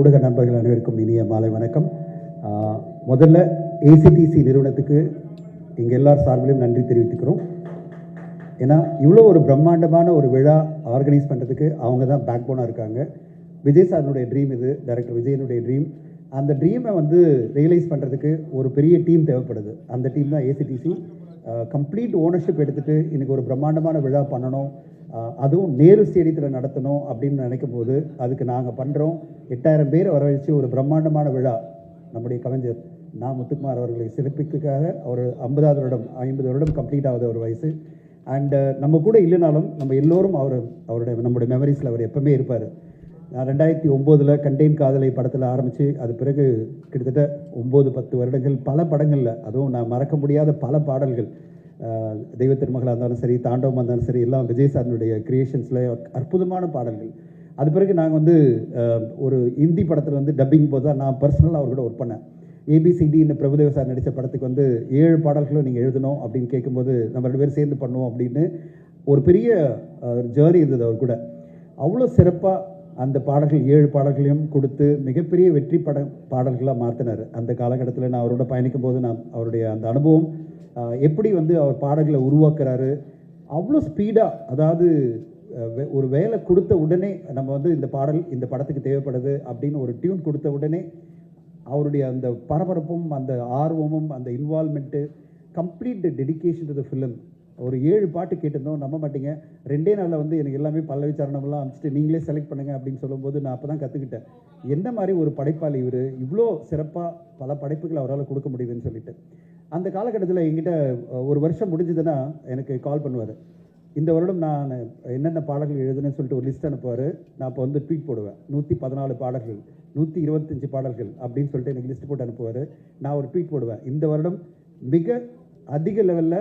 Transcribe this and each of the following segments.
ஊடக நண்பர்கள் அனைவருக்கும் இனிய மாலை வணக்கம். முதல்ல ஏசிடிசி நிறுவனத்துக்கு எங்கள் எல்லார் சார்பிலும் நன்றி தெரிவித்துக்கிறோம். ஏன்னா இவ்வளோ ஒரு பிரம்மாண்டமான ஒரு விழா ஆர்கனைஸ் பண்ணுறதுக்கு அவங்க தான் பேக் போனாக இருக்காங்க. விஜய் சாரனுடைய ட்ரீம் இது டைரக்டர் விஜயனுடைய ட்ரீம் அந்த ட்ரீமை வந்து ரியலைஸ் பண்ணுறதுக்கு ஒரு பெரிய டீம் தேவைப்படுது. அந்த டீம் தான் ஏசிடிசி கம்ப்ளீட் ஓனர்ஷிப் எடுத்துகிட்டு இன்றைக்கி ஒரு பிரம்மாண்டமான விழா பண்ணணும். அதுவும் நேரு ஸ்டேடியத்தில் நடத்தணும் அப்படின்னு நினைக்கும் போது அதுக்கு நாங்கள் பண்ணுறோம் எட்டாயிரம் பேர் வரவழைச்சு ஒரு பிரம்மாண்டமான விழா. நம்முடைய கவிஞர் நான் முத்துக்குமார் அவர்களை சிறப்பிக்காக அவர் ஐம்பதாவது வருடம் ஐம்பது வருடம் கம்ப்ளீட் ஆகுது ஒரு வயசு. அண்டு நம்ம கூட இல்லைனாலும் நம்ம எல்லோரும் அவர் அவருடைய நம்முடைய மெமரிஸில் அவர் எப்பவுமே இருப்பார். நான் ரெண்டாயிரத்தி ஒம்போதில் கண்டெயின் காதலை படத்தில் ஆரம்பித்து அது பிறகு கிட்டத்தட்ட ஒம்பது பத்து வருடங்கள் பல படங்களில் அதுவும் நான் மறக்க முடியாத பல பாடல்கள். தெய்வ திருமகளாக இருந்தாலும் சரி தாண்டவமாக இருந்தாலும் சரி எல்லாம் விஜய் சாரனுடைய கிரியேஷன்ஸில் அற்புதமான பாடல்கள். அது பிறகு நாங்கள் வந்து ஒரு இந்தி படத்தில் வந்து டப்பிங் போது தான் நான் பர்சனலாக அவர்கூட ஒர்க் பண்ணேன். ஏபிசிடின்னு பிரபுதேவ சார் நடித்த படத்துக்கு வந்து ஏழு பாடல்களும் நீங்கள் எழுதணும் அப்படின்னு கேட்கும்போது நம்ம ரெண்டு பேரும் சேர்ந்து பண்ணுவோம் அப்படின்னு ஒரு பெரிய ஜேர்னி இருந்தது அவர் கூட. அவ்வளோ சிறப்பாக அந்த பாடல்கள் ஏழு பாடல்களையும் கொடுத்து மிகப்பெரிய வெற்றி பட பாடல்களாக மாற்றினார் அந்த காலகட்டத்தில் நான் அவரோட பயணிக்கும் போது நான் அவருடைய அந்த அனுபவம் எப்படி வந்து அவர் பாடல்களை உருவாக்குறாரு அவ்வளோ ஸ்பீடாக அதாவது வே- ஒரு வேலை கொடுத்த உடனே நம்ம வந்து இந்த பாடல் இந்த படத்துக்கு தேவைப்படுது அப்படின்னு ஒரு டியூன் கொடுத்த உடனே அவருடைய அந்த பரபரப்பும் அந்த ஆர்வமும் அந்த involvement complete dedication to the film ஒரு ஏழு பாட்டு கேட்டிருந்தோம். நம்ப மாட்டீங்க. ரெண்டே நாளில் வந்து எனக்கு எல்லாமே பல்லவி சரணம்லாம் அனுப்பிச்சிட்டு நீங்களே செலக்ட் பண்ணுங்க அப்படின்னு சொல்லும்போது நான் அப்போ தான் கற்றுக்கிட்டேன் என்ன மாதிரி ஒரு படைப்பாளி இவர்? இவ்வளோ சிறப்பாக பல படைப்புகள் அவரால் கொடுக்க முடியுதுன்னு சொல்லிட்டு. அந்த காலகட்டத்தில் என்கிட்ட ஒரு வருஷம் முடிஞ்சதுன்னா எனக்கு கால் பண்ணுவார். இந்த வருடம் நான் என்னென்ன பாடல்கள் எழுதுனேன்னு சொல்லிட்டு ஒரு லிஸ்ட் அனுப்புவார். நான் அப்போ வந்து ட்வீட் போடுவேன். நூற்றி பதினாலு பாடல்கள் நூற்றி இருபத்தஞ்சி பாடல்கள் அப்படின்னு சொல்லிட்டு எனக்கு லிஸ்ட் போட்டு அனுப்புவார். நான் ஒரு ட்வீட் போடுவேன். இந்த வருடம் மிக அதிக லெவலில்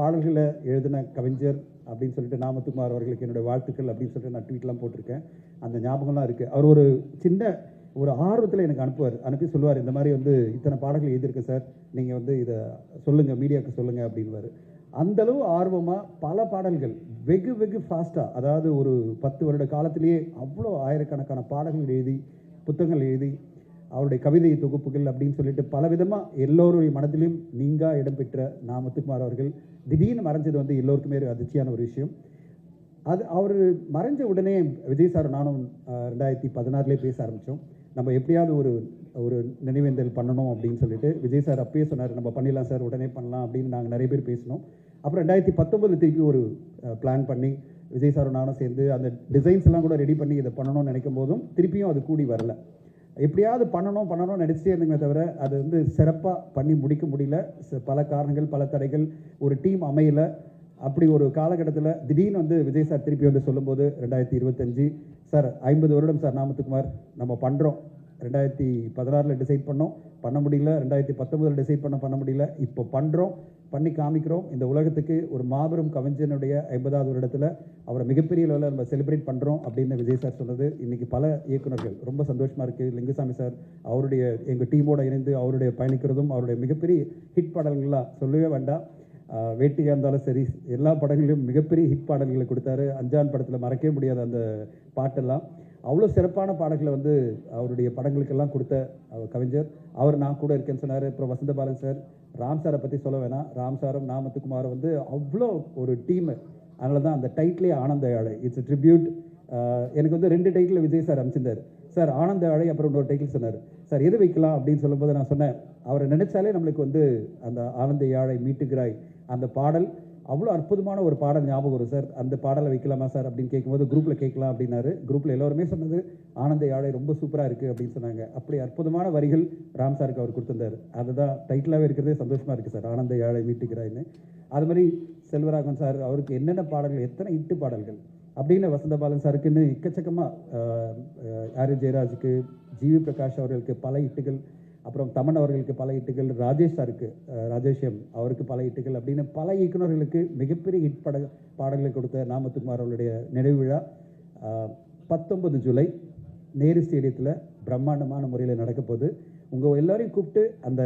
பாடல்களை எழுதின கவிஞர் அப்படின்னு சொல்லிட்டு நாமத்துக்குமார் அவர்களுக்கு என்னுடைய வாழ்த்துக்கள் அப்படின்னு சொல்லிட்டு நான் ட்வீட்லாம் போட்டிருக்கேன். அந்த ஞாபகம்லாம் இருக்குது அவர் ஒரு சின்ன ஒரு ஆர்வத்தில் எனக்கு அனுப்புவார். அனுப்பி சொல்லுவார் இந்த மாதிரி வந்து இத்தனை பாடல்கள் எழுதியிருக்கேன் சார். நீங்கள் வந்து இதை சொல்லுங்கள் மீடியாவுக்கு சொல்லுங்கள் அப்படின்வார் அந்த அளவு ஆர்வமாக பல பாடல்கள் வெகு வெகு ஃபாஸ்ட்டாக அதாவது ஒரு பத்து வருட காலத்திலேயே அவ்வளோ ஆயிரக்கணக்கான பாடல்கள் எழுதி புத்தகங்கள் எழுதி அவருடைய கவிதை தொகுப்புகள் அப்படின்னு சொல்லிட்டு பல விதமாக எல்லோருடைய மனதிலும் நீங்கா இடம்பெற்ற நாமத்துக்குமார் அவர்கள். திடீர்னு மறைஞ்சது வந்து எல்லோருக்குமே ஒரு அதிர்ச்சியான ஒரு விஷயம். அது அவர் மறைஞ்ச உடனே விஜய் சார் நானும் ரெண்டாயிரத்தி பதினாறுலேயே பேச ஆரம்பித்தோம் நம்ம எப்படியாவது ஒரு ஒரு நினைவேந்தல் பண்ணணும் அப்படின்னு சொல்லிட்டு விஜய் சார் அப்பயே சொன்னார் நம்ம பண்ணிடலாம் சார் உடனே பண்ணலாம் அப்படின்னு நாங்கள் நிறைய பேர் பேசினோம். அப்புறம் ரெண்டாயிரத்தி பத்தொம்பதில் திருப்பி ஒரு பிளான் பண்ணி விஜய் சாரும் நானும் சேர்ந்து அந்த டிசைன்ஸ் எல்லாம் கூட ரெடி பண்ணி இதை பண்ணணும்னு நினைக்கும் போதும் திருப்பியும் அது கூடி வரல. எப்படியாவது பண்ணணும் பண்ணணும்னு நினச்சிட்டே இருந்தீங்க தவிர அது வந்து சிறப்பாக பண்ணி முடிக்க முடியல. ச- பல காரணங்கள் பல தடைகள் ஒரு டீம் அமையல. அப்படி ஒரு காலகட்டத்தில் திடீர்னு வந்து விஜய் சார் திருப்பி வந்து சொல்லும்போது ரெண்டாயிரத்தி இருபத்தஞ்சு சார் ஐம்பது வருடம் சார் நாமத்துக்குமார் நம்ம பண்ணுறோம் ரெண்டாயிரத்தி பதினாறில் டிசைட் பண்ணோம். பண்ண முடியல. ரெண்டாயிரத்தி பத்தொம்பதில் டிசைட் பண்ண பண்ண முடியல. இப்போ பண்ணுறோம் பண்ணி காமிக்கிறோம். இந்த உலகத்துக்கு ஒரு மாபெரும் கவிஞனுடைய ஐம்பதாவது வருடத்தில் அவரை மிகப்பெரிய லெவலில் நம்ம செலிப்ரேட் பண்ணுறோம் அப்படின்னு விஜய் சார் சொன்னது. இன்றைக்கி பல இயக்குனர்கள் ரொம்ப சந்தோஷமாக இருக்குது லிங்குசாமி சார் அவருடைய எங்கள் டீமோடு இணைந்து அவருடைய பயணிக்கிறதும் அவருடைய மிகப்பெரிய ஹிட் பாடல்கள்லாம் சொல்லவே வேண்டாம். வேட்டியாக வேட்டையாக இருந்தாலும் சரி எல்லா படங்களிலும் மிகப்பெரிய ஹிட் பாடல்களை கொடுத்தாரு. அஞ்சான் படத்தில் மறக்கவே முடியாத அந்த பாட்டெல்லாம். அவ்வளோ சிறப்பான பாடல்களை வந்து அவருடைய படங்களுக்கெல்லாம் கொடுத்த கவிஞர். அவர் நான் கூட இருக்கேன்னு சொன்னார். அப்புறம் வசந்தபாலன் சார் ராம் சாரை பற்றி சொல்ல வேணாம். ராம் சாரும் நாமத்துக்குமாரும் வந்து அவ்வளோ ஒரு டீமு அதனால தான் அந்த டைட்டிலே ஆனந்த யாழை இட்ஸ் ட்ரிபியூட் எனக்கு வந்து ரெண்டு டைட்டில் விஜய் சார் அமைச்சிருந்தார். சார் ஆனந்த ஆழை அப்புறம் இன்னொரு டைட்டில் சொன்னார். சார் எது வைக்கலாம் அப்படின்னு சொல்லும்போது நான் சொன்னேன். அவரை நினைச்சாலே நம்மளுக்கு வந்து அந்த ஆனந்த யாழை மீட்டுகிறாய். அந்த பாடல் அவ்வளோ அற்புதமான ஒரு பாடல் ஞாபகம் வரும் சார். அந்த பாடலை வைக்கலாமா சார் அப்படின்னு கேட்கும்போது குரூப்பில் கேட்கலாம் அப்படின்னாரு. குரூப்பில் எல்லாருமே சொன்னது ஆனந்த யாழை ரொம்ப சூப்பராக இருக்குது அப்படின்னு சொன்னாங்க. அப்படி அற்புதமான வரிகள் ராம் சாருக்கு அவர் கொடுத்திருந்தாரு. அதுதான் டைட்டிலாகவே இருக்கிறதே சந்தோஷமாக இருக்குது சார். ஆனந்த யாழை மீட்டுக்கிறாயின்னு அது மாதிரி செல்வராகவன் சார் அவருக்கு என்னென்ன பாடல்கள் எத்தனை இட்டு பாடல்கள் அப்படின்னு வசந்தபாலன் சாருக்குன்னு எக்கச்சக்கமாக ஆர். ஜெயராஜுக்கு ஜிவி பிரகாஷ் அவர்களுக்கு பல இட்டுகள் அப்புறம் தமன் அவர்களுக்கு பல இட்டுகள் ராஜேஷ் சாருக்கு ராஜேஷம் அவருக்கு பல இட்டுகள் அப்படின்னு பல இயக்குனர்களுக்கு மிகப்பெரிய ஹிட் பட பாடல்களை கொடுத்த நாமத்துக்குமார் அவருடைய நினைவு விழா. பத்தொன்பது ஜூலை நேரு ஸ்டேடியத்தில் பிரம்மாண்டமான முறையில் நடக்க போகுது உங்கள் எல்லாரையும் கூப்பிட்டு அந்த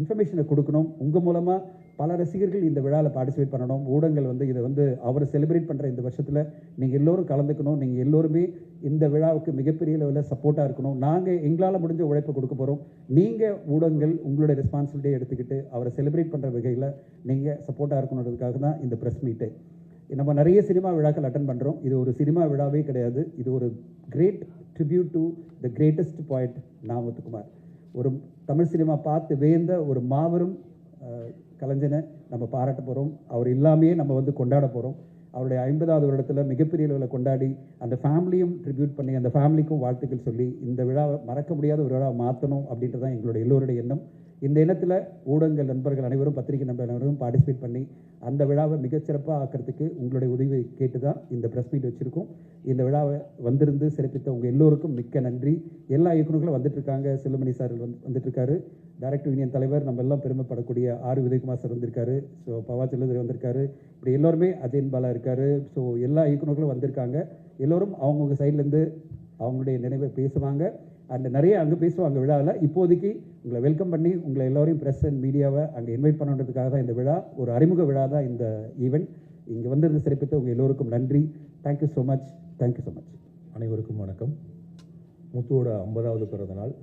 இன்ஃபர்மேஷனை கொடுக்கணும். உங்கள் மூலமாக பல ரசிகர்கள் இந்த விழாவில் பார்ட்டிசிபேட் பண்ணணும். ஊடகங்கள் வந்து இதை வந்து அவரை செலிப்ரேட் பண்ணுற இந்த வருஷத்தில் நீங்கள் எல்லோரும் கலந்துக்கணும். நீங்கள் எல்லோருமே இந்த விழாவுக்கு மிகப்பெரிய லெவலில் சப்போர்ட்டாக இருக்கணும். நாங்கள் எங்களால் முடிஞ்ச உழைப்பை கொடுக்க போகிறோம் நீங்கள் ஊடகங்கள் உங்களுடைய ரெஸ்பான்சிபிலிட்டியை எடுத்துக்கிட்டு அவரை செலிப்ரேட் பண்ணுற வகையில் நீங்கள் சப்போர்ட்டாக இருக்கணுன்றதுக்காக தான் இந்த ப்ரெஸ் மீட்டு நம்ம நிறைய சினிமா விழாக்கள் அட்டன் பண்ணுறோம் இது ஒரு சினிமா விழாவே கிடையாது. இது ஒரு great tribute to the greatest point நாமத்துக்குமார். ஒரு தமிழ் சினிமா பார்த்து வேந்த ஒரு மாபெரும் கலைஞனை நம்ம பாராட்ட போகிறோம் அவர் இல்லாமையே நம்ம வந்து கொண்டாட போகிறோம் அவருடைய ஐம்பதாவது வருடத்தில் மிகப்பெரிய அளவில் கொண்டாடி அந்த ஃபேமிலியும் ட்ரிபியூட் பண்ணி அந்த ஃபேமிலிக்கும் வாழ்த்துக்கள் சொல்லி இந்த விழாவை மறக்க முடியாத ஒரு விழாவை மாற்றணும் அப்படின்றது தான் எங்களுடைய எல்லோருடைய எண்ணம். இந்த எண்ணத்தில் ஊடகங்கள் நண்பர்கள் அனைவரும் பத்திரிகை நண்பர்கள் அனைவரும் பார்ட்டிசிபேட் பண்ணி அந்த விழாவை மிகச்சிறப்பாக ஆக்கிறதுக்கு உங்களுடைய உதவி கேட்டு தான் இந்த ப்ரெஸ் மீட் வச்சுருக்கோம். இந்த விழாவை வந்திருந்து சிறப்பித்த உங்கள் எல்லோருக்கும் மிக்க நன்றி. எல்லா இயக்குநர்களும் வந்துட்டுருக்காங்க. செல்லுமணி சார் வந்து வந்துட்டுருக்காரு. டைரக்டர் யூனியன் தலைவர் நம்ம எல்லாம் பெருமைப்படக்கூடிய ஆர் உதயகுமார் சார் வந்திருக்காரு. ஸோ பவா செல்லுதர் வந்திருக்காரு. இப்படி எல்லோருமே அஜயன் பாலா இருக்காரு. ஸோ எல்லா இயக்குநர்களும் வந்திருக்காங்க. எல்லோரும் அவங்கவுங்க சைட்லேருந்து அவங்களுடைய நினைவை பேசுவாங்க. அண்ட் நிறைய அங்கே பேசுவாங்க விழாவில் இப்போதைக்கு உங்களை வெல்கம் பண்ணி உங்களை எல்லோரையும் ப்ரெஸ் அண்ட் மீடியாவை அங்கே இன்வைட் பண்ணுறதுக்காக தான் இந்த விழா. ஒரு அறிமுக விழா தான் இந்த ஈவெண்ட் இங்கே வந்திருந்து சிறப்பித்த உங்கள் எல்லோருக்கும் நன்றி. Thank you so much thank you so much அனைவருக்கும் வணக்கம். முத்துவோட ஐம்பதாவது பிறந்தநாள்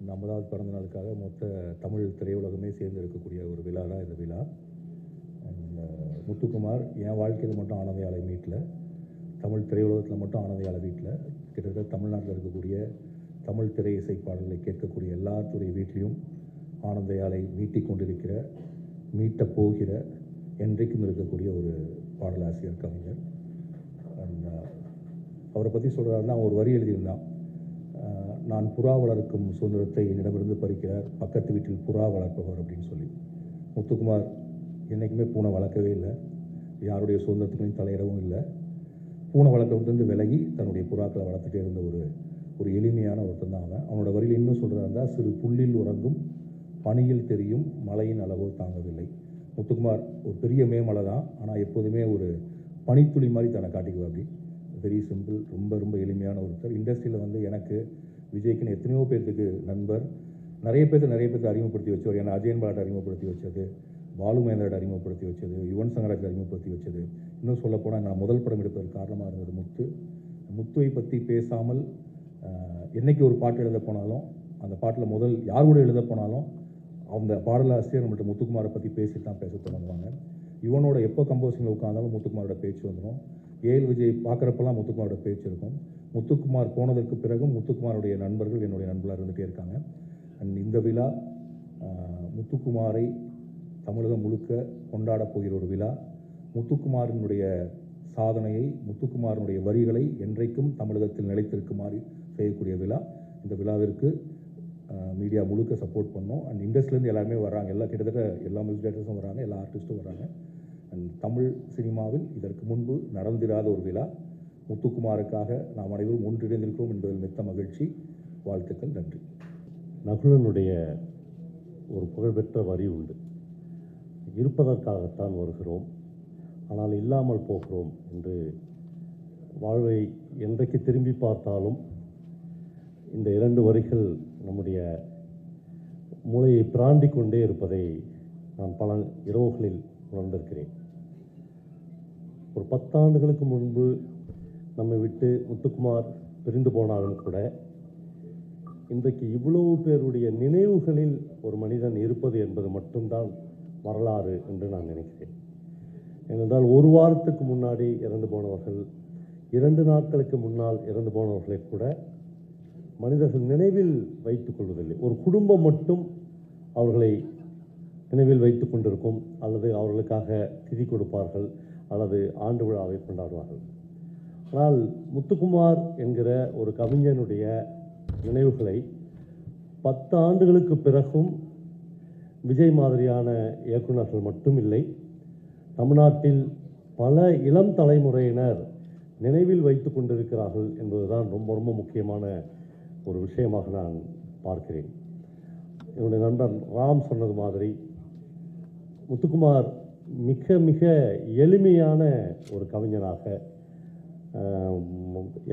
இந்த ஐம்பதாவது பிறந்தநாளுக்காக மொத்த தமிழ் திரையுலகமே சேர்ந்து இருக்கக்கூடிய ஒரு விழா தான் இந்த விழா. Uh, முத்துக்குமார் என் வாழ்க்கையில் மட்டும் ஆனந்தையாலை வீட்டில் தமிழ் திரையுலகத்தில் மட்டும் ஆனந்தையாலை வீட்டில் கிட்டத்தட்ட தமிழ்நாட்டில் இருக்கக்கூடிய தமிழ் திரை இசை பாடல்களை கேட்கக்கூடிய எல்லாத்துடைய வீட்லேயும் ஆனந்தையாலை மீட்டிக் கொண்டிருக்கிற மீட்ட போகிற என்றைக்கும் இருக்கக்கூடிய ஒரு பாடலாசிரியர் கவிஞர். And, uh, அவரை பற்றி சொல்கிறாருன்னா ஒரு வரி எழுதியிருந்தான். நான் புறா வளர்க்கும் சுதந்திரத்தை என்னிடமிருந்து பறிக்கிறார். பக்கத்து வீட்டில் புறா வளர்ப்பவர் அப்படின்னு சொல்லி. முத்துக்குமார் என்றைக்குமே பூனை வளர்க்கவே இல்லை. யாருடைய சுதந்திரத்துக்கும் தலையிடவும் இல்லை. பூனை வளர்க்கறதுலேருந்து விலகி தன்னுடைய புறாக்களை வளர்த்துட்டே இருந்த ஒரு ஒரு எளிமையான ஒருத்தன் தான் அவன். அவனோட வரியில் இன்னும் சொல்கிறதா இருந்தால் சிறு புல்லில் உறங்கும் பனியில் தெரியும் மழையின் அளவோ தாங்கவில்லை. முத்துக்குமார் ஒரு பெரிய மேமலை தான். ஆனால் எப்போதுமே ஒரு பனித்துளி மாதிரி தன்னை காட்டிக்குவா அப்படி. வெரி சிம்பிள் ரொம்ப ரொம்ப எளிமையான ஒருத்தர். இண்டஸ்ட்ரியில் வந்து எனக்கு விஜய்க்குன்னு எத்தனையோ பேர்த்துக்கு நண்பர். நிறைய பேர்த்து நிறைய பேர்த்து அறிமுகப்படுத்தி வச்சவர். ஏன்னா அஜயன் பாலாட்டை அறிமுகப்படுத்தி வச்சது பாலு மகேந்திராட்ட அறிமுகப்படுத்தி வச்சது யுவன் சங்கராஜ் அறிமுகப்படுத்தி வச்சது. இன்னும் சொல்லப்போனால் நான் முதல் படம் எடுப்பதற்கு காரணமாக இருந்தது முத்து. முத்துவை பற்றி பேசாமல் என்னைக்கு ஒரு பாட்டு எழுத போனாலும் அந்த பாட்டில் முதல் யார் கூட எழுத போனாலும் அந்த பாடலாசிரியர் நம்மள்ட்ட முத்துக்குமாரை பற்றி பேசிட்டு தான் பேச தொடங்குவாங்க. இவனோட எப்போ கம்போசிங்கில் உட்காந்தாலும் முத்துக்குமாரோட பேச்சு வந்துடும் ஏஎல் விஜய் பார்க்குறப்பெல்லாம் முத்துக்குமாரோட பேச்சு இருக்கும். முத்துக்குமார் போனதற்கு பிறகும் முத்துக்குமாருடைய நண்பர்கள் என்னுடைய நண்பர்களாக இருந்துகிட்டே இருக்காங்க. அண்ட் இந்த விழா முத்துக்குமாரை தமிழகம் முழுக்க கொண்டாடப் போகிற ஒரு விழா. முத்துக்குமாரினுடைய சாதனையை முத்துக்குமாரனுடைய வரிகளை என்றைக்கும் தமிழகத்தில் நிலைத்திருக்குமாறு செய்யக்கூடிய விழா. இந்த விழாவிற்கு மீடியா முழுக்க சப்போர்ட் பண்ணோம். அண்ட் இண்டஸ்ட்ரிலேருந்து எல்லாருமே வராங்க எல்லா கிட்டத்தட்ட எல்லா மியூசிக் டேரக்டர்ஸும் வராங்க எல்லா ஆர்டிஸ்ட்டும் வராங்க தமிழ் சினிமாவில் இதற்கு முன்பு நடந்திராத ஒரு விழா. முத்துக்குமாருக்காக நாம் அனைவரும் ஒன்றிணைந்திருக்கிறோம் என்பதில் மித்த மகிழ்ச்சி. வாழ்த்துக்கள் நன்றி. நகுலனுடைய ஒரு புகழ்பெற்ற வரி உண்டு. இருப்பதற்காகத்தான் வருகிறோம் ஆனால் இல்லாமல் போகிறோம் என்று வாழ்வை என்றைக்கு திரும்பி பார்த்தாலும் இந்த இரண்டு வரிகள் நம்முடைய மூளையை பிராண்டி கொண்டே இருப்பதை நான் பல இரவுகளில் உணர்ந்திருக்கிறேன். ஒரு பத்தாண்டுகளுக்கு முன்பு நம்மை விட்டு முத்துக்குமார் பிரிந்து போனாலும் கூட இன்றைக்கு இவ்வளவு பேருடைய நினைவுகளில் ஒரு மனிதன் இருப்பது என்பது மட்டும்தான் வரலாறு என்று நான் நினைக்கிறேன். ஏனென்றால் ஒரு வாரத்துக்கு முன்னாடி இறந்து போனவர்கள் இரண்டு நாட்களுக்கு முன்னால் இறந்து போனவர்களை கூட மனிதர்கள் நினைவில் வைத்துக் கொள்வதில்லை. ஒரு குடும்பம் மட்டும் அவர்களை நினைவில் வைத்துக் கொண்டிருக்கும் அல்லது அவர்களுக்காக திதி கொடுப்பார்கள். அல்லது ஆண்டு விழாவை கொண்டாடுவார்கள். ஆனால் முத்துக்குமார் என்கிற ஒரு கவிஞனுடைய நினைவுகளை பத்து ஆண்டுகளுக்கு பிறகும் விஜய் மாதிரியான இயக்குநர்கள் மட்டும் இல்லை தமிழ்நாட்டில் பல இளம் தலைமுறையினர் நினைவில் வைத்து கொண்டிருக்கிறார்கள் என்பதுதான் ரொம்ப ரொம்ப முக்கியமான ஒரு விஷயமாக நான் பார்க்கிறேன். என்னுடைய நண்பன் ராம் சொன்னது மாதிரி முத்துக்குமார் மிக மிக எளிமையான ஒரு கவிஞனாக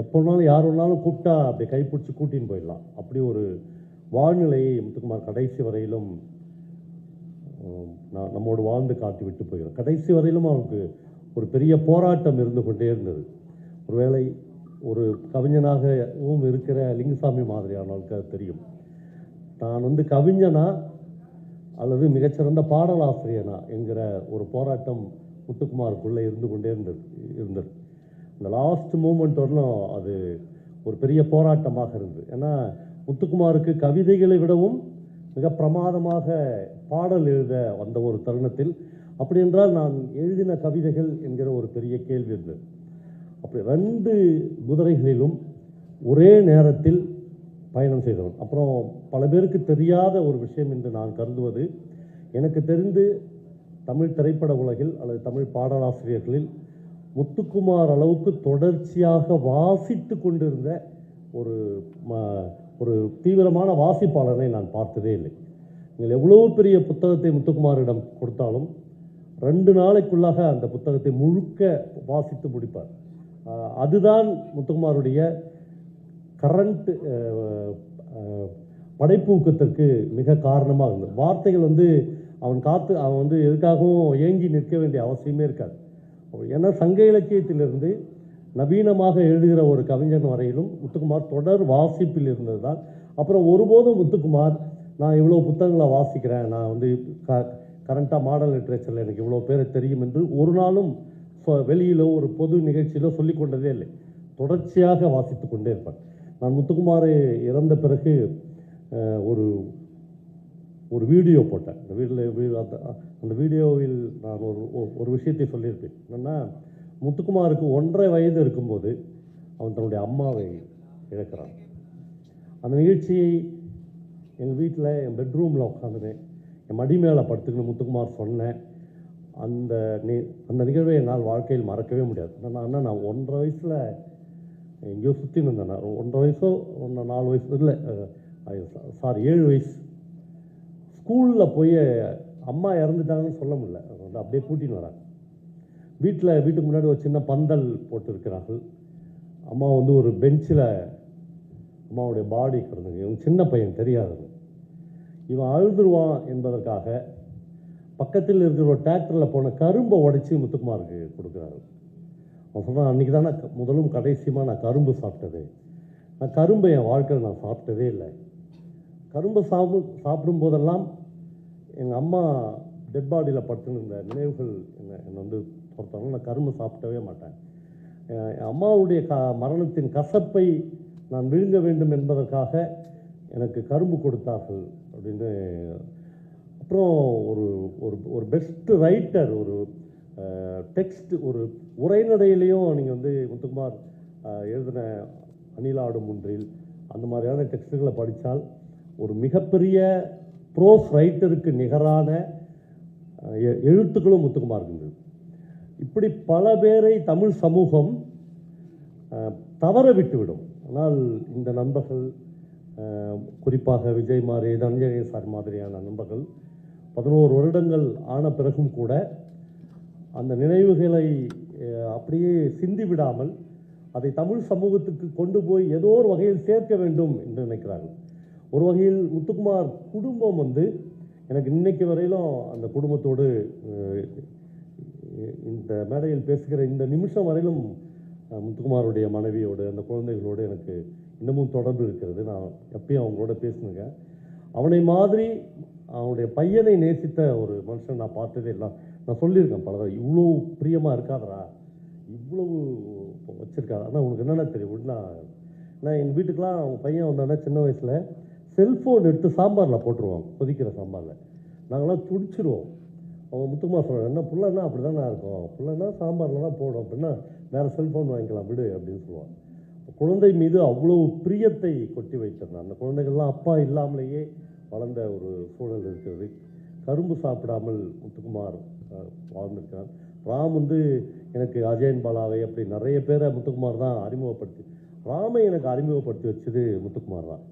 எப்போனாலும் யார் வேணாலும் கூப்பிட்டா அப்படி கைப்பிடிச்சி கூட்டின்னு போயிடலாம். அப்படி ஒரு வாழ்நிலையை முத்துக்குமார் கடைசி வரையிலும் நான் நம்மோடு வாழ்ந்து காட்டி விட்டு போகிறார். கடைசி வரையிலும் அவருக்கு ஒரு பெரிய போராட்டம் இருந்து கொண்டே இருந்தது. ஒருவேளை ஒரு கவிஞனாகவும் இருக்கிற லிங்குசாமி மாதிரியானவர்களுக்கு அது தெரியும். நான் வந்து கவிஞனாக அல்லது மிகச்சிறந்த பாடலாசிரியனா என்கிற ஒரு போராட்டம் முத்துக்குமாருக்குள்ளே இருந்து கொண்டே இருந்தது இருந்தது. இந்த லாஸ்ட் மூமெண்ட் வரலும் அது ஒரு பெரிய போராட்டமாக இருந்தது. ஏன்னா முத்துக்குமாருக்கு கவிதைகளை விடவும் மிக பிரமாதமாக பாடல் எழுத வந்த ஒரு தருணத்தில் அப்படி என்றால் நான் எழுதின கவிதைகள் என்கிற ஒரு பெரிய கேள்வி இருந்தது. அப்படி ரெண்டு குதிரைகளிலும் ஒரே நேரத்தில் பயணம் செய்தவன். அப்புறம் பல பேருக்கு தெரியாத ஒரு விஷயம் என்று நான் கருதுவது எனக்கு தெரிந்து தமிழ் திரைப்பட உலகில் அல்லது தமிழ் பாடலாசிரியர்களில் முத்துக்குமார் அளவுக்கு தொடர்ச்சியாக வாசித்து கொண்டிருந்த ஒரு ம- ஒரு தீவிரமான வாசிப்பாளரை நான் பார்த்ததே இல்லை. நீங்கள் எவ்வளோ பெரிய புத்தகத்தை முத்துக்குமாரிடம் கொடுத்தாலும் ரெண்டு நாளைக்குள்ளாக அந்த புத்தகத்தை முழுக்க வாசித்து முடிப்பார். அதுதான் முத்துக்குமாருடைய கரண்ட் uh, uh, படைப்பூக்கத்திற்கு மிக காரணமாக இருந்தது. வார்த்தைகள் வந்து அவன் காத்து அவன் வந்து எதுக்காகவும் ஏங்கி நிற்க வேண்டிய அவசியமே இருக்காது. ஏன்னா சங்க இலக்கியத்திலிருந்து நவீனமாக எழுதுகிற ஒரு கவிஞன் வரையிலும் முத்துக்குமார் தொடர் வாசிப்பில் இருந்தது தான் அப்புறம் ஒருபோதும் முத்துக்குமார் நான் இவ்வளோ புத்தகங்களை வாசிக்கிறேன். நான் வந்து க கரண்ட்டாக மாடல் லிட்ரேச்சரில் எனக்கு இவ்வளோ பேர் தெரியும் என்று ஒரு நாளும் வெளியிலோ ஒரு பொது நிகழ்ச்சியிலோ சொல்லிக் கொண்டதே இல்லை. தொடர்ச்சியாக வாசித்து கொண்டே இருப்பார் நான் முத்துக்குமார் இறந்த பிறகு ஒரு ஒரு வீடியோ போட்டேன். அந்த வீட்டில் அந்த அந்த வீடியோவில் நான் ஒரு ஒ- ஒரு விஷயத்தை சொல்லியிருப்பேன். என்னென்னா முத்துக்குமாருக்கு ஒன்றரை வயது இருக்கும்போது அவன் தன்னுடைய அம்மாவை இழக்கிறான். அந்த நிகழ்ச்சியை எங்கள் வீட்டில் என் பெட்ரூமில் உட்காந்துனேன். என் மடி மேலே படுத்துக்கின்னு முத்துக்குமார் சொன்னேன். அந்த நி அந்த நிகழ்வை என்னால் வாழ்க்கையில் மறக்கவே முடியாது. நான் அண்ணா நான் ஒன்றரை வயசில் எங்கேயோ சுற்றி இருந்தேன் நான் ஒன்றரை வயசோ ஒன்று நாலு வயசு இல்லை சாரி ஏழு வயசு. ஸ்கூலில் போய் அம்மா இறந்துட்டாங்கன்னு சொல்ல முடியல. வந்து அப்படியே கூட்டின்னு வராங்க. வீட்டில் வீட்டுக்கு முன்னாடி ஒரு சின்ன பந்தல் போட்டிருக்கிறார்கள். அம்மா வந்து ஒரு பெஞ்சில் அம்மாவுடைய பாடி கிடந்தது. இவன் சின்ன பையன் தெரியாது இவன் அழுதுருவான் என்பதற்காக பக்கத்தில் இருக்கிற ஒரு டிராக்டரில் போன கரும்பை உடைச்சி முத்துக்குமாருக்கு கொடுக்குறாரு நான் சொன்னான் அன்றைக்கி தான் நான் முதலும் கடைசியமாக நான் கரும்பு சாப்பிட்டது. நான் கரும்பை என் வாழ்க்கையில் நான் சாப்பிட்டதே இல்லை. கரும்பு சாப்பிடும் சாப்பிடும் போதெல்லாம் எங்கள் அம்மா டெட் பாடியில் படுத்துன்னு இருந்த நினைவுகள் என்னை என்னை வந்து பொறுத்தவரை நான் கரும்பு சாப்பிடவே மாட்டேன். என் அம்மாவுடைய க மரணத்தின் கசப்பை நான் விழுங்க வேண்டும் என்பதற்காக எனக்கு கரும்பு கொடுத்தார்கள் அப்படின்னு. அப்புறம் ஒரு ஒரு ஒரு பெஸ்ட் ரைட்டர் ஒரு டெக்ஸ்ட் ஒரு உரைநடையிலையும் நீங்கள் வந்து முத்துக்குமார் எழுதின அணிலாடும் ஒன்றில் அந்த மாதிரியான டெக்ஸ்ட்டுகளை படித்தால் ஒரு மிகப்பெரிய ப்ரோஸ் ரைட்டருக்கு நிகரான எ- எழுத்துக்களும் முத்துக்குமார் இருந்தது இப்படி பல பேரை தமிழ் சமூகம் தவற விட்டுவிடும். ஆனால் இந்த நண்பர்கள் குறிப்பாக விஜய் மாதிரி தனஞ்சய சார் மாதிரியான நண்பர்கள் பதினோரு வருடங்கள் ஆன பிறகும் கூட அந்த நினைவுகளை அப்படியே சிந்தி விடாமல் அதை தமிழ் சமூகத்துக்கு கொண்டு போய் ஏதோ ஒரு வகையில் சேர்க்க வேண்டும் என்று நினைக்கிறார்கள். ஒரு வகையில் முத்துக்குமார் குடும்பம் வந்து எனக்கு இன்னைக்கு வரையிலும் அந்த குடும்பத்தோடு இந்த மேடையில் பேசுகிற இந்த நிமிஷம் வரையிலும் முத்துக்குமாருடைய மனைவியோடு அந்த குழந்தைகளோடு எனக்கு இன்னமும் தொடர்பு இருக்கிறது. நான் எப்பயும் அவங்களோட பேசுனுங்க அவனை மாதிரி அவனுடைய பையனை நேசித்த ஒரு மனுஷன் நான் பார்த்ததே இல்லை. நான் சொல்லியிருக்கேன் பல இவ்வளோ பிரியமாக இருக்காதரா இவ்வளவு வச்சுருக்காது. ஆனால் உனக்கு என்னென்ன தெரியும்? உடனே நான் எங்கள் வீட்டுக்கெலாம் அவங்க பையன் வந்தோடனே சின்ன வயசில் செல்ஃபோன் எடுத்து சாம்பாரில் போட்டுருவாங்க கொதிக்கிற சாம்பாரில். நாங்களாம் துடிச்சிருவோம். அவங்க முத்துக்குமார் சொல்கிறாங்க என்ன பிள்ளைன்னா அப்படி தானே இருக்கும். பிள்ளைன்னா சாம்பாரில் தான் போடும் அப்படின்னா வேறு செல்ஃபோன் வாங்கிக்கலாம் விடு அப்படின்னு சொல்லுவாங்க. குழந்தை மீது அவ்வளோ பிரியத்தை கொட்டி வைத்திருந்தான் அந்த குழந்தைகள்லாம் அப்பா இல்லாமலேயே வளர்ந்த ஒரு சூழல் இருக்கிறது. கரும்பு சாப்பிடாமல் முத்துக்குமார் அஹ், வாழ்ந்திருக்கிறார். ராம் வந்து எனக்கு அஜயன் பாலாவை அப்படி நிறைய பேரை முத்துக்குமார் தான் அறிமுகப்படுத்தி ராமை எனக்கு அறிமுகப்படுத்தி வச்சது முத்துக்குமார் தான்.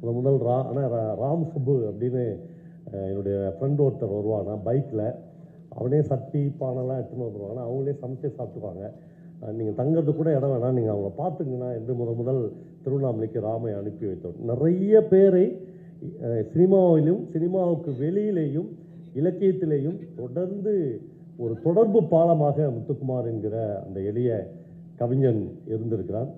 முதல் முதல் ரா ஆனால் ராம் சுப்பு அப்படின்னு என்னுடைய ஃப்ரெண்ட் ஒருத்தர் வருவானா பைக்கில் அவனே சட்டி பானைலாம் எடுத்துன்னு வந்துருவாங்க. அவங்களே சமைச்சே சாப்பிட்டுவாங்க நீங்கள் தங்கிறது கூட இடம் வேணாம். நீங்கள் அவங்கள பார்த்துங்கன்னா என்று முதல் முதல் திருவண்ணாமலைக்கு ராமை அனுப்பி வைத்தோம் நிறைய பேரை சினிமாவிலும் சினிமாவுக்கு வெளியிலேயும் இலக்கியத்திலேயும் தொடர்ந்து ஒரு தொடர்பு பாலமாக முத்துக்குமார் என்கிற அந்த எளிய கவிஞன் இருந்திருக்கிறார்.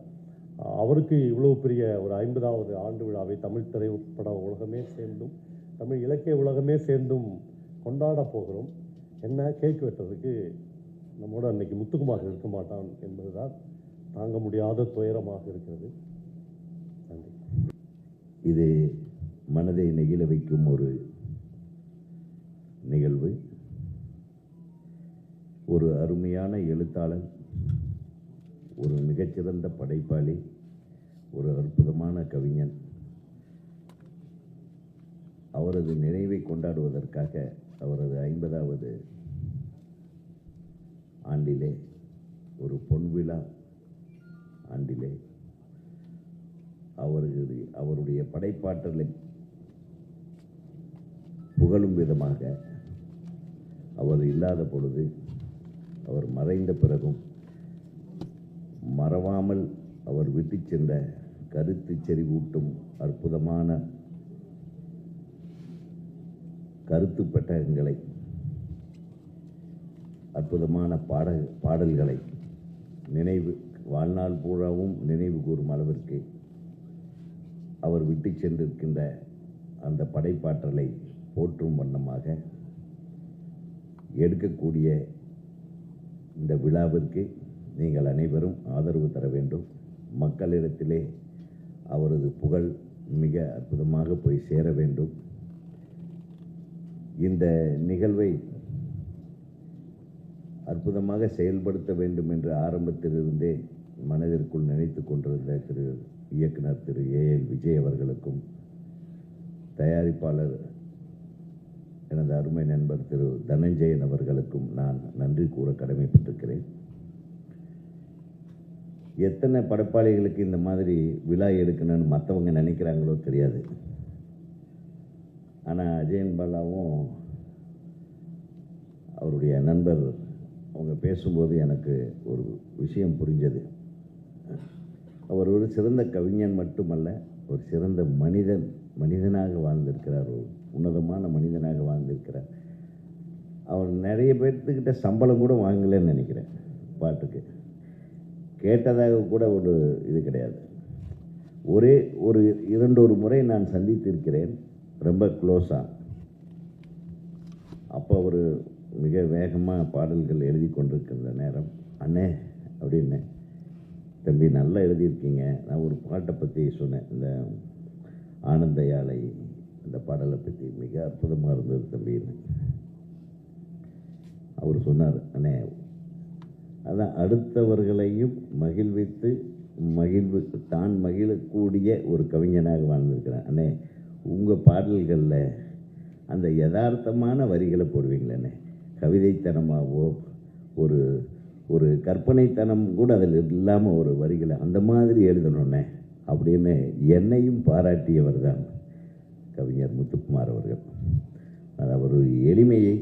அவருக்கு இவ்வளவு பெரிய ஒரு ஐம்பதாவது ஆண்டு விழாவை தமிழ் திரைப்பட உலகமே சேர்ந்தும் தமிழ் இலக்கிய உலகமே சேர்ந்தும் கொண்டாட போகிறோம். என்ன கேக் வெட்டுறதுக்கு நம்மோட அன்னைக்கு முத்துக்குமார் இருக்க மாட்டான் என்பதுதான் தாங்க முடியாத துயரமாக இருக்கிறது. நன்றி. இது மனதை நெகிழ வைக்கும் ஒரு நிகழ்வு. ஒரு அருமையான எழுத்தாளன் ஒரு மிகச்சிறந்த படைப்பாளி ஒரு அற்புதமான கவிஞன். அவரது நினைவை கொண்டாடுவதற்காக அவரது ஐம்பதாவது ஆண்டிலே ஒரு பொன்விழா ஆண்டிலே அவரது அவருடைய படைப்பாற்றலை புகழும் விதமாக அவர் இல்லாத பொழுது அவர் மறைந்த பிறகும் மறவாமல் அவர் விட்டு சென்ற கருத்து செறிவூட்டும் அற்புதமான கருத்து பெட்டகங்களை அற்புதமான பாட பாடல்களை நினைவு வாழ்நாள் பூராவும் நினைவு கூறும் அளவிற்கு அவர் விட்டு சென்றிருக்கின்ற அந்த படைப்பாற்றலை போற்றும் வண்ணமாக எடுக்கக்கூடிய இந்த விழாவிற்கு நீங்கள் அனைவரும் ஆதரவு தர வேண்டும். மக்களிடத்திலே அவரது புகழ் மிக அற்புதமாக போய் சேர வேண்டும். இந்த நிகழ்வை அற்புதமாக செயல்படுத்த வேண்டும் என்று ஆரம்பத்திலிருந்தே மனதிற்குள் நினைத்து கொண்டிருந்த திரு இயக்குனர் திரு ஏஎல் விஜய் அவர்களுக்கும் தயாரிப்பாளர் எனது அருமை நண்பர் திரு தனஞ்சயன் அவர்களுக்கும் நான் நன்றி கூற கடமைப்பட்டிருக்கிறேன். எத்தனை படைப்பாளிகளுக்கு இந்த மாதிரி விழா எடுக்கணும்னு மற்றவங்க நினைக்கிறாங்களோ தெரியாது. ஆனால் அஜயன் பாலாவும் அவருடைய நண்பர் அவங்க பேசும்போது எனக்கு ஒரு விஷயம் புரிஞ்சது. அவர் ஒரு சிறந்த கவிஞன் மட்டுமல்ல ஒரு சிறந்த மனிதன் மனிதனாக வாழ்ந்திருக்கிறார் ஒரு உன்னதமான மனிதனாக வாழ்ந்திருக்கிறார். அவர் நிறைய பேர்த்துக்கிட்ட சம்பளம் கூட வாங்கலைன்னு நினைக்கிறேன் பாட்டுக்கு. கேட்டதாக கூட ஒரு இது கிடையாது. ஒரே ஒரு இரண்டொரு முறை நான் சந்தித்திருக்கிறேன் ரொம்ப க்ளோஸாக அப்போ அவர் மிக வேகமாக பாடல்கள் எழுதி கொண்டிருக்கிற நேரம். அண்ணே அப்படின்னு. தம்பி நல்லா எழுதியிருக்கீங்க. நான் ஒரு பாட்டை பற்றி சொன்னேன். இந்த ஆனந்த யாழை அந்த பாடலை பற்றி மிக அற்புதமாக இருந்தது தம்பின்னு அவர் சொன்னார் அண்ணே அதான் அடுத்தவர்களையும் மகிழ்வித்து மகிழ்வு தான் மகிழக்கூடிய ஒரு கவிஞனாக வாழ்ந்திருக்கிறேன் அண்ணே உங்கள் பாடல்களில் அந்த யதார்த்தமான வரிகளை போடுவீங்களேண்ணே கவிதைத்தனமாகவோ ஒரு ஒரு கற்பனைத்தனம் கூட அதில் இல்லாமல் ஒரு வரிகளை அந்த மாதிரி எழுதணுண்ணே அப்படின்னு என்னையும் பாராட்டியவர் தான். கவிஞர் முத்துக்குமார் அவர்கள். அது அவர் எளிமையை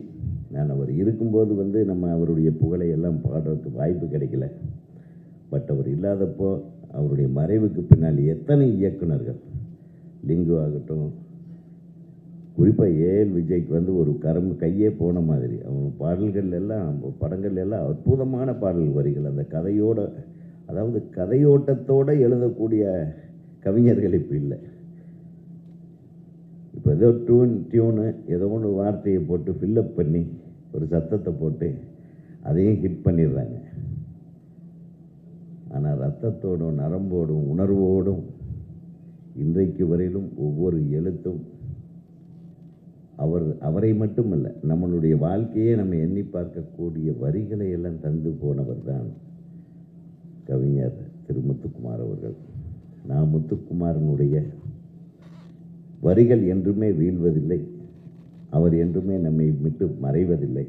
நான் அவர் இருக்கும்போது வந்து நம்ம அவருடைய புகழை எல்லாம் பாடுறதுக்கு வாய்ப்பு கிடைக்கல. பட் அவர் இல்லாதப்போ அவருடைய மறைவுக்கு பின்னால் எத்தனை இயக்குனர்கள் லிங்கு ஆகட்டும் குறிப்பாக ஏஎல் விஜய்க்கு வந்து ஒரு கரம் கையே போன மாதிரி. அவன் பாடல்கள் எல்லாம் படங்கள் எல்லாம் அற்புதமான பாடல் வரிகள். அந்த கதையோட அதாவது கதையோட்டத்தோடு எழுதக்கூடிய கவிஞர்கள் இப்போ இல்லை. இப்போ ஏதோ டியூன் டியூனு ஏதோ ஒன்று வார்த்தையை போட்டு ஃபில்லப் பண்ணி ஒரு சத்தத்தை போட்டு அதையும் ஹிட் பண்ணிடுறாங்க. ஆனால் ரத்தத்தோடும் நரம்போடும் உணர்வோடும் இன்றைக்கு வரையிலும் ஒவ்வொரு எழுத்தும் அவர் அவரை மட்டுமல்ல நம்மளுடைய வாழ்க்கையே நம்ம எண்ணி பார்க்கக்கூடிய வரிகளை எல்லாம் தந்து போனவர் தான் கவிஞர் திரு முத்துக்குமார் அவர்கள். நான் முத்துக்குமாரனுடைய வரிகள் என்றுமே வீழ்வதில்லை. அவர் என்றுமே நம்மை விட்டு மறைவதில்லை.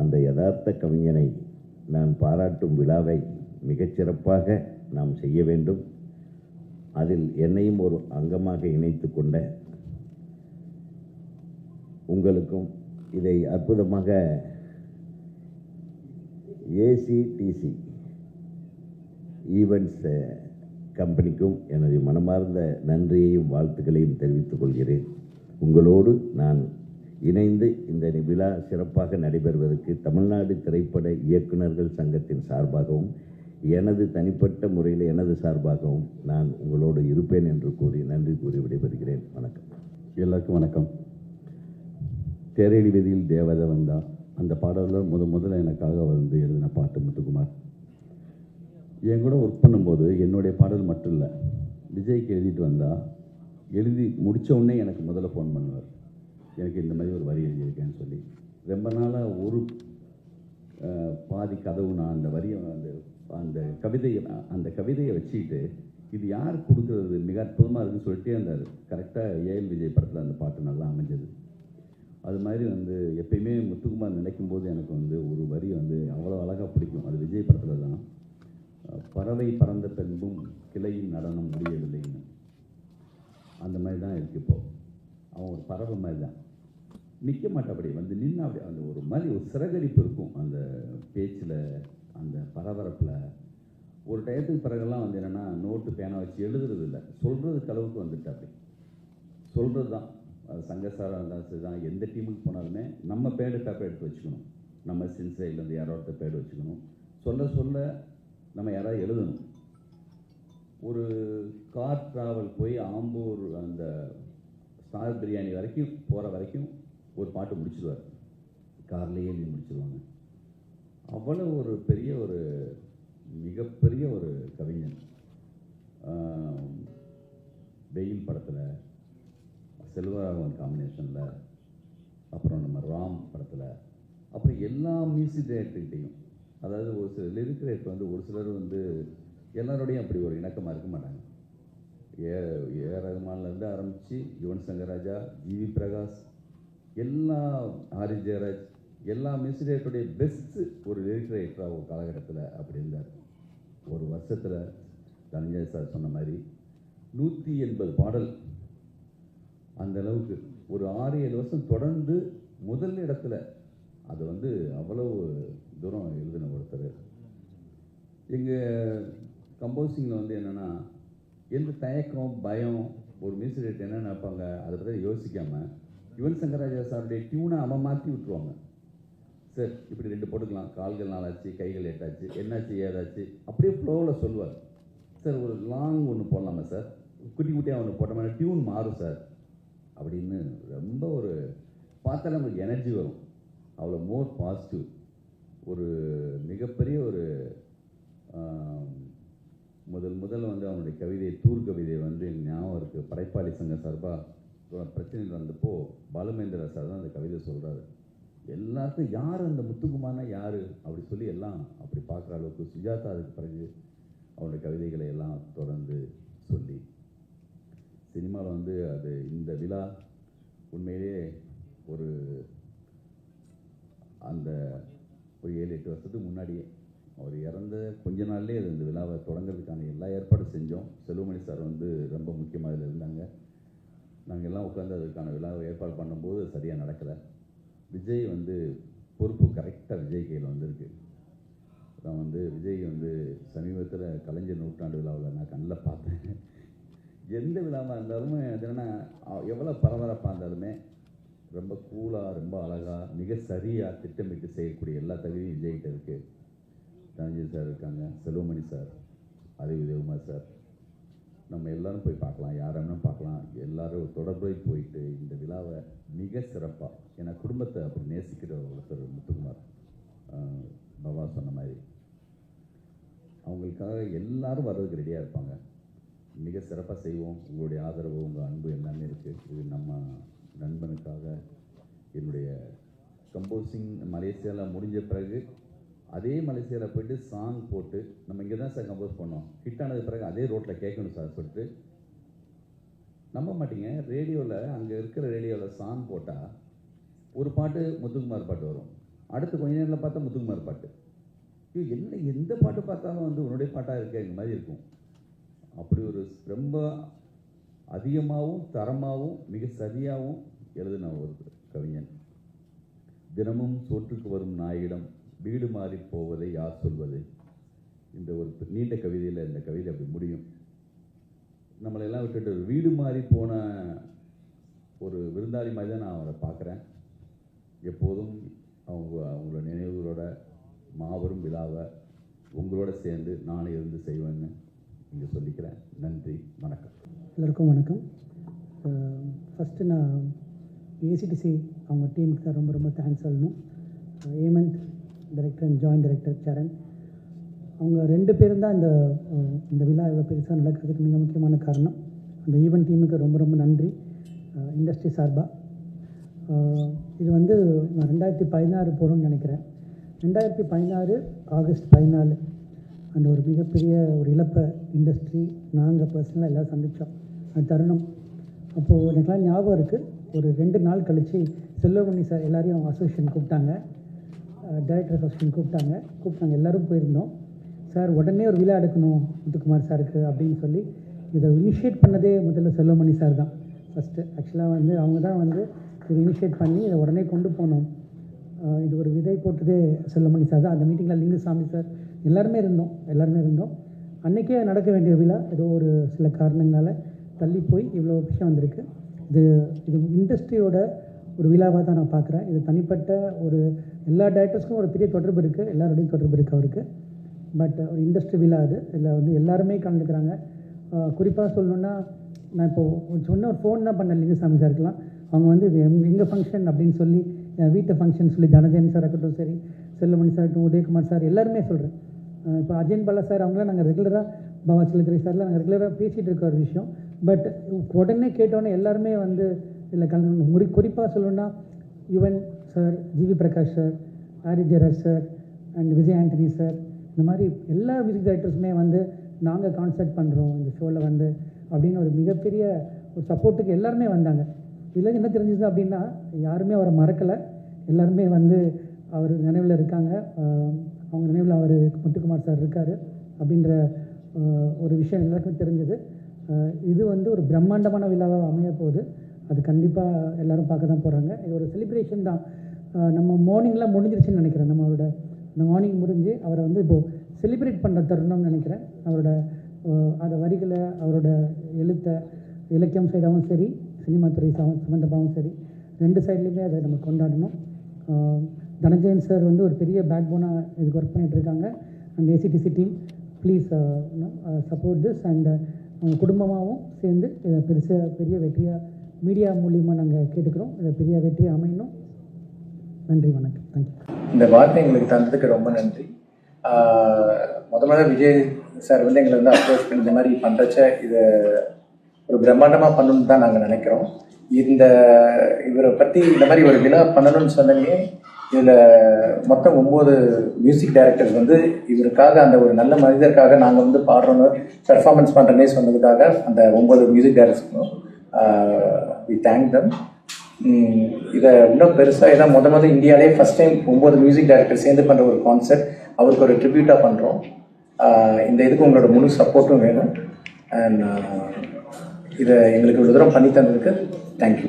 அந்த யதார்த்த கவிஞனை நான் பாராட்டும் விழாவை மிகச்சிறப்பாக நாம் செய்ய வேண்டும். அதில் என்னையும் ஒரு அங்கமாக இணைத்து கொண்ட உங்களுக்கும் இதை அற்புதமாக ஏசிடிசி ஈவெண்ட்ஸை கம்பெனிக்கும் எனது மனமார்ந்த நன்றியையும் வாழ்த்துக்களையும் தெரிவித்துக் கொள்கிறேன். உங்களோடு நான் இணைந்து இந்த விழா சிறப்பாக நடைபெறுவதற்கு தமிழ்நாடு திரைப்பட இயக்குனர்கள் சங்கத்தின் சார்பாகவும் எனது தனிப்பட்ட முறையில் எனது சார்பாகவும் நான் உங்களோடு இருப்பேன் என்று கூறி நன்றி கூறி விடைபெறுகிறேன். வணக்கம். எல்லாருக்கும் வணக்கம். தேரடி விதியில் தேவதை வந்தா அந்த பாடலில் முத முதல்ல எனக்காக வந்து எழுதின பாட்டு முத்துக்குமார். என் கூட ஒர்க் பண்ணும்போது என்னுடைய பாடல் மட்டும் இல்லை. விஜய்க்கு எழுதிட்டு வந்தால் எழுதி முடித்த உடனே எனக்கு முதல்ல ஃபோன் பண்ணுவார். எனக்கு இந்த மாதிரி ஒரு வரி எழுதியிருக்கேன்னு சொல்லி. ரொம்ப நாளாக ஒரு பாதி கதவு நான் அந்த வரியை அந்த அந்த கவிதையை அந்த கவிதையை வச்சுக்கிட்டு இது யார் கொடுக்குறது? மிக அற்புதமாக இருக்குன்னு சொல்லிட்டே இருந்தார். கரெக்டாக ஏஎல் விஜய் படத்தில் அந்த பாட்டு நல்லா அமைஞ்சது. அது மாதிரி வந்து எப்பயுமே முத்துக்குமார் நினைக்கும் போது எனக்கு வந்து ஒரு வரி வந்து அவ்வளோ அழகாக பிடிக்கும். அது விஜய் படத்தில் தான். பறவை பறந்த பின்பும் கிளையின் நடனம் முடியவில்லைன்னு அந்த மாதிரி தான் இருக்கு இப்போ. அவன் ஒரு பறவை மாதிரி தான் நிற்க மாட்டபடி வந்து நின்று அப்படி அந்த ஒரு மாதிரி ஒரு சிறகடிப்பு இருக்கும் அந்த பேச்சில் அந்த பரபரப்பில். ஒரு டயத்துக்கு பிறகுலாம் வந்து என்னென்னா நோட்டு பேனா வச்சு எழுதுறது இல்லை. சொல்கிறதுக்கு அளவுக்கு வந்துட்டு அப்படி சொல்கிறது தான் அது சங்கசாரம் இருந்தாலும் சரி தான் எந்த டீமுக்கு போனாலுமே நம்ம பேடு பேப்பர் எடுத்து வச்சுக்கணும். நம்ம சின்சைட்லேருந்து யாரோ ஒருத்தர் பேடு வச்சுக்கணும். சொல்ல சொல்ல நம்ம யாராவது எழுதணும். ஒரு கார் ட்ராவல் போய் ஆம்பூர் அந்த ஸ்டார் பிரியாணி வரைக்கும் போகிற வரைக்கும் ஒரு பாட்டு முடிச்சிடுவார் கார்லேயே எழுதி முடிச்சிடுவாங்க அவ்வளோ ஒரு பெரிய ஒரு மிகப்பெரிய ஒரு கவிஞன். வெயில் படத்தில் செல்வராகவன் காம்பினேஷனில் அப்புறம் நம்ம ராம் படத்தில் அப்புறம் எல்லா மியூசிக் டைரக்டர்கிட்டையும் அதாவது ஒரு சில லிரிக் ரைட்டர் வந்து ஒரு சிலர் வந்து எல்லாரோடையும் அப்படி ஒரு இணக்கமாக இருக்க மாட்டாங்க. ஏ ஏ ரகுமான்லேருந்து ஆரம்பித்து யுவன் சங்கர் ராஜா ஜிவி பிரகாஷ் எல்லா ஆரி ஜெயராஜ் எல்லா மியூசிக் பெஸ்ட்டு ஒரு லிரிக் ரைட்டராக ஒரு காலகட்டத்தில் அப்படி இருந்தார். ஒரு வருஷத்தில் தனஞ்சய் சார் சொன்ன மாதிரி நூற்றி எண்பது பாடல். அந்த அளவுக்கு ஒரு ஆறு ஏழு வருஷம் தொடர்ந்து முதல் இடத்துல அது வந்து அவ்வளவு தூரம் எழுதின ஒருத்தர். எங்கள் கம்போசிங்கில் வந்து என்னென்னா எந்த தயக்கம் பயம் ஒரு மியூசிக் டைரக்டர் என்ன நினைப்பாங்க? அதை பற்றி யோசிக்காமல் யுவன் சங்கராஜா சாருடைய டியூனை அவன் மாற்றி விட்டுருவாங்க. சார் இப்படி ரெண்டு போட்டுக்கலாம். கால்கள் நாளாச்சு கைகள் எட்டாச்சு என்னாச்சு ஏதாச்சு. அப்படியே ஃப்ளோவில் சொல்லுவார். சார் ஒரு லாங் ஒன்று போடலாமா சார்? குட்டி குட்டியாக ஒன்று போட்டோம்னா டியூன் மாறும் சார். அப்படின்னு ரொம்ப ஒரு பார்த்தாலே நமக்கு எனர்ஜி வரும். அவ்வளோ மோர் பாசிட்டிவ். ஒரு மிகப்பெரிய ஒரு முதல் முதல்ல வந்து அவனுடைய கவிதை தூர் கவிதை வந்து எனக்கு ஞாபகம் இருக்குது படைப்பாளி சங்க சார்பாக பிரச்சனைகள் வந்தப்போ பாலுமேந்திரா சார் தான் அந்த கவிதை சொல்கிறாரு எல்லாருக்கும் யார் அந்த முத்துக்குமார்னா யார்? அப்படி சொல்லி எல்லாம் அப்படி பார்க்குற அளவுக்கு சுஜாதா அதுக்கு பிறகு அவனுடைய கவிதைகளை எல்லாம் தொடர்ந்து சொல்லி. சினிமாவில் வந்து அது இந்த விழா உண்மையிலேயே ஒரு அந்த ஒரு ஏழு எட்டு வருஷத்துக்கு முன்னாடியே அவர் இறந்த கொஞ்ச நாள்லேயே அது இந்த விழாவை தொடங்குறதுக்கான எல்லா ஏற்பாடும் செஞ்சோம். செல்வமணி சார் வந்து ரொம்ப முக்கியமாக இதில் இருந்தாங்க. நாங்கள் எல்லாம் உட்காந்து அதுக்கான விழாவை ஏற்பாடு பண்ணும்போது சரியாக நடக்கலை. விஜய் வந்து பொறுப்பு கரெக்டாக விஜய் கையில் வந்திருக்கு. நான் வந்து விஜய் வந்து சமீபத்தில் கலைஞர் நூற்றாண்டு விழாவில் நான் கண்ணில் பார்த்தேன். எந்த விழாவாக இருந்தாலும் என்னென்னா எவ்வளோ பரபரப்பாக இருந்தாலுமே ரொம்ப கூலாக ரொம்ப அழகாக மிக சரியாக திட்டமிட்டு செய்யக்கூடிய எல்லா தகுதியும் விஜய்கிட்ட இருக்குது தனஞ்சய் சார் இருக்காங்க செல்வமணி சார் அறிவு தேவகுமார் சார் நம்ம எல்லோரும் போய் பார்க்கலாம் யார் பார்க்கலாம். எல்லாரும் தொடர்பை போயிட்டு இந்த விழாவை மிக சிறப்பாக ஏன்னா குடும்பத்தை அப்படி நேசிக்கிற ஒருத்தர் முத்துக்குமார் பவா சொன்ன மாதிரி. அவங்களுக்காக எல்லாரும் வர்றதுக்கு ரெடியாக இருப்பாங்க. மிக சிறப்பாக செய்வோம். உங்களுடைய ஆதரவு உங்கள் அன்பு எல்லாமே இருக்குது இது நம்ம நண்பனுக்காக என்னுடைய கம்போசிங் மலேசியாவில் முடிஞ்ச பிறகு அதே மலேசியாவில் போயிட்டு சாங் போட்டு நம்ம இங்கே தான் சார் கம்போஸ் பண்ணோம். ஹிட் ஆனது பிறகு அதே ரோட்டில் கேட்கணும் சார் சொல்லிட்டு. நம்ப மாட்டீங்க ரேடியோவில் அங்கே இருக்கிற ரேடியோவில் சாங் போட்டால் ஒரு பாட்டு முத்துக்குமார் பாட்டு வரும். அடுத்து கொஞ்ச நேரத்தில் பார்த்தா முத்துக்குமார் பாட்டு. ஐயோ என்ன எந்த பாட்டு பார்த்தாலும் வந்து உன்னுடைய பாட்டாக இருக்க இந்த மாதிரி இருக்கும். அப்படி ஒரு ரொம்ப அதிகமாகவும் தரமாகவும் மிக சரியாகவும் எழுதின ஒரு கவிஞன். தினமும் சோற்றுக்கு வரும் நாயிடம் வீடு மாறி போவதை யார் சொல்வது? இந்த ஒரு நீண்ட கவிதையில் இந்த கவிதை அப்படி முடியும். நம்மளெல்லாம் விட்டுட்டு ஒரு வீடு மாறி போன ஒரு விருந்தாளி மாதிரி தான் நான் அவரை பார்க்குறேன். எப்போதும் அவங்க அவங்களோட நினைவுகளோட மாபெரும் விழாவை உங்களோட சேர்ந்து நானே இருந்து செய்வேன்னு இங்கே சொல்லிக்கிறேன். நன்றி வணக்கம். எல்லோருக்கும் வணக்கம். ஃபஸ்ட்டு நான் ஏசிடிசி அவங்க டீமுக்கு தான் ரொம்ப ரொம்ப தேங்க்ஸ் சொல்லணும். Hemanth director and joint director Saran அவங்க ரெண்டு பேரும் தான் இந்த இந்த விழா இவ்வளோ பெருசாக நடக்கிறதுக்கு மிக முக்கியமான காரணம். அந்த ஈவெண்ட் டீமுக்கு ரொம்ப ரொம்ப நன்றி இண்டஸ்ட்ரி சார்பாக இது வந்து நான் ரெண்டாயிரத்தி பதினாறு போகிறோம்னு நினைக்கிறேன். ரெண்டாயிரத்தி பதினாறு ஆகஸ்ட் பதினாலு அந்த ஒரு மிகப்பெரிய ஒரு இழப்பை இண்டஸ்ட்ரி நாங்கள் பர்சனலாக எல்லோரும் சந்தித்தோம் அந்த தருணம். அப்போது எனக்குலாம் ஞாபகம் இருக்குது ஒரு ரெண்டு நாள் கழித்து செல்வமணி சார் எல்லோரையும் அசோசியேஷன் கூப்பிட்டாங்க. டைரக்டர் அசோசியேஷன் கூப்பிட்டாங்க. கூப்பிட்டாங்க. எல்லோரும் போயிருந்தோம். சார் உடனே ஒரு விழா எடுக்கணும் முத்துக்குமார் சாருக்கு அப்படின்னு சொல்லி இதை இனிஷியேட் பண்ணதே முதல்ல செல்வமணி சார் தான். ஃபஸ்ட்டு ஆக்சுவலாக வந்து அவங்க தான் வந்து இதை இனிஷியேட் பண்ணி இதை உடனே கொண்டு போனோம். இது ஒரு விதை போட்டதே செல்லமணி சார் தான். அந்த மீட்டிங்கில் லிங்குசாமி சார் எல்லாருமே இருந்தோம். எல்லாருமே இருந்தோம். அன்றைக்கே நடக்க வேண்டிய விழா. ஏதோ ஒரு சில காரணங்களால் தள்ளி போய் இவ்வளோ விஷயம் வந்திருக்கு. இது இது இண்டஸ்ட்ரியோட ஒரு விழாவாக தான் நான் பார்க்குறேன். இது தனிப்பட்ட ஒரு எல்லா டேரக்டர்ஸ்க்கும் ஒரு பெரிய தொடர்பு இருக்குது எல்லாரோடையும் தொடர்பு இருக்குது அவருக்கு. பட் ஒரு இண்டஸ்ட்ரி விழா அது. இதில் வந்து எல்லாருமே கலந்துக்கிறாங்க. குறிப்பாக சொல்லணுன்னா நான் இப்போ சொன்ன ஒரு ஃபோன் தான் சாமி சார் இருக்கலாம் அவங்க வந்து இது எங் எங்கள் ஃபங்க்ஷன் அப்படின்னு சொல்லி என் வீட்டு ஃபங்க்ஷன் சொல்லி தனஜயன் சார் இருக்கட்டும் சரி செல்லமணி சார் இருக்கட்டும் உதயகுமார் சார் எல்லாருமே சொல்கிறேன் இப்போ அஜயன் பாலா சார் அவங்களாம் நாங்கள் ரெகுலராக பாபா சிலத்திரை சார்லாம் நாங்கள் ரெகுலராக பேசிகிட்டு இருக்க ஒரு விஷயம். பட் உடனே கேட்டோன்னே எல்லாருமே வந்து இதில் கலந்து முறி குறிப்பாக சொல்லணுன்னா Yuvan sir GV Prakash sir Aari ஜெரர் sir and Vijay Antony sir இந்த மாதிரி எல்லா மியூசிக் டைரக்டர்ஸுமே வந்து நாங்கள் கான்சர்ட் பண்ணுறோம் இந்த ஷோவில் வந்து அப்படின்னு ஒரு மிகப்பெரிய ஒரு சப்போர்ட்டுக்கு எல்லாருமே வந்தாங்க. இதில் என்ன தெரிஞ்சுது அப்படின்னா யாருமே அவரை மறக்கலை. எல்லாருமே வந்து அவர் நினைவில் இருக்காங்க. அவங்க நினைவில் அவர் முத்துக்குமார் சார் இருக்கார் அப்படின்ற ஒரு விஷயம் எல்லாருக்குமே தெரிஞ்சது. இது வந்து ஒரு பிரம்மாண்டமான விழாவாக அமைய போகுது. அது கண்டிப்பாக எல்லாரும் பார்க்க தான் போகிறாங்க இது ஒரு செலிப்ரேஷன் தான். நம்ம மார்னிங்லாம் முடிஞ்சிருச்சுன்னு நினைக்கிறேன். நம்மளோட இந்த மார்னிங் முடிஞ்சு அவரை வந்து இப்போது செலிப்ரேட் பண்ணுற தருணம்னு நினைக்கிறேன். அவரோட அதை அந்த வரிகளை அவரோட எழுத்தை இலக்கியம் சைடாகவும் சரி சினிமா துறை சம சம்மந்தமாகவும் சரி ரெண்டு சைட்லேயுமே அதை நம்ம கொண்டாடணும். தனஞ்சயன் சார் வந்து ஒரு பெரிய பேக் போனாக இதுக்கு ஒர்க் பண்ணிகிட்ருக்காங்க இருக்காங்க. And ACDC team please support this and அவங்க குடும்பமாகவும் சேர்ந்து இதை பெருசாக பெரிய வெற்றியாக மீடியா மூலியமாக நாங்கள் கேட்டுக்கிறோம். இதை பெரிய வெற்றியாக அமையணும். நன்றி வணக்கம். தேங்க்யூ இந்த வார்த்தை எங்களுக்கு தந்ததுக்கு ரொம்ப நன்றி. ஆஹ் முத முதல்ல விஜய் சார் வந்து எங்களை வந்து அப்ரோச் பண்ணி இந்த மாதிரி பண்ணுறச்ச இதை ஒரு பிரம்மாண்டமாக பண்ணணும்னு தான் நாங்கள் நினைக்கிறோம். இந்த இவரை பற்றி இந்த மாதிரி ஒரு விழா பண்ணணும்னு சொன்னே இதில் மொத்தம் ஒம்பது மியூசிக் டைரக்டர்ஸ் வந்து இவருக்காக அந்த ஒரு நல்ல மனிதருக்காக நாங்கள் வந்து பாடுறோன்னு பெர்ஃபார்மன்ஸ் பண்ணுறனே சொன்னதுக்காக அந்த ஒம்பது மியூசிக் டைரக்டர்ஸ்க்கும் வி தேங்க் தம் இதை இன்னும் பெருசாக இதான் முத முதல் இந்தியாவிலே ஃபஸ்ட் டைம் ஒம்பது மியூசிக் டைரக்டர் சேர்ந்து பண்ணுற ஒரு கான்செர்ட் அவருக்கு ஒரு ட்ரிபியூட்டாக பண்ணுறோம் இந்த இதுக்கு உங்களோட முழு சப்போர்ட்டும் வேணும். அண்ட் இதை எங்களுக்கு இவ்வளோ தூரம் பண்ணி தந்ததுக்கு தேங்க்யூ